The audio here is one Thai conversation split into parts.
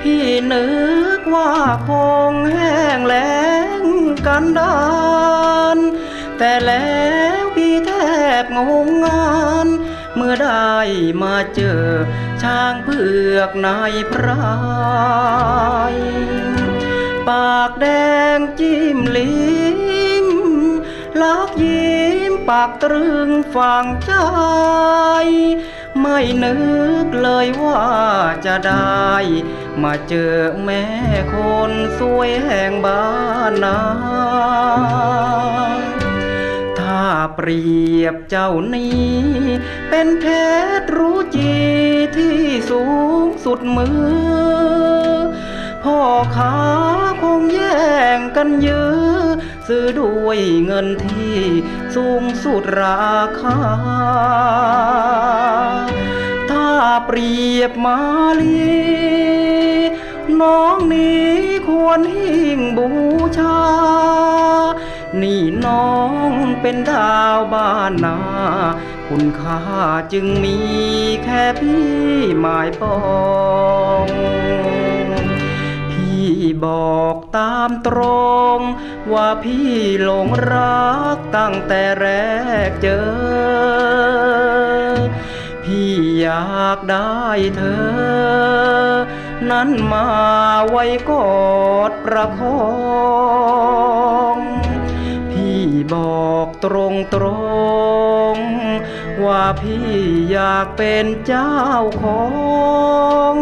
พี่นึกว่าคงแห้งแล้งกันดานแต่แล้วพี่แทบงงงาน เมื่อได้มาเจอ ช้างเผือกนายพรายปากแดงจิ้มลิ้มลักยิ้มปากตรึงฝังใจ ไม่นึกเลยว่าจะได้ มาเจอแม่คนสวยแห่งบ้านนาถ้าเปรียบเจ้านี้ เป็นเพชรรู้จีที่สูงสุดมือ พ่อค้าคงแย่งกันยื้อซื้อด้วยเงินที่สูงสุดราคา เปรียบมาลี น้องนี้ควรหิ่งบูชา นี่น้องเป็นดาวบ้านนา คุณค่าจึงมีแค่พี่หมายปอง พี่บอกตามตรง ว่าพี่หลงรักตั้งแต่แรกเจอ อยากได้เธอ นั้นมาไว้กอดประคองพี่บอกตรงตรงๆว่าพี่อยากเป็นเจ้าของ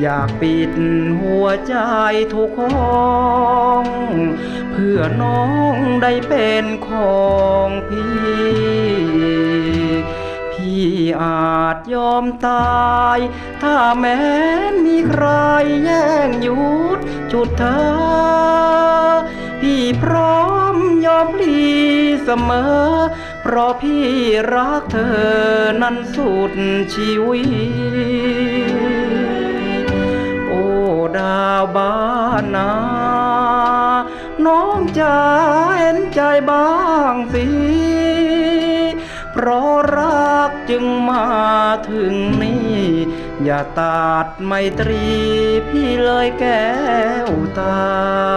อยากปิดหัวใจทุกห้องเพื่อน้องได้เป็นของพี่ อาจยอมตาย ถ้าแม้นมีใครแย่งหยุดจุดเธอ พี่พร้อมยอมพลีเสมอ เพราะพี่รักเธอนั้นสุดชีวิต โอ้ดาวบ้านนาน้องจะเห็นใจบ้างสิ เพราะรัก จึงมาถึงนี่อย่าตัดไมตรีพี่เลยแก้วตา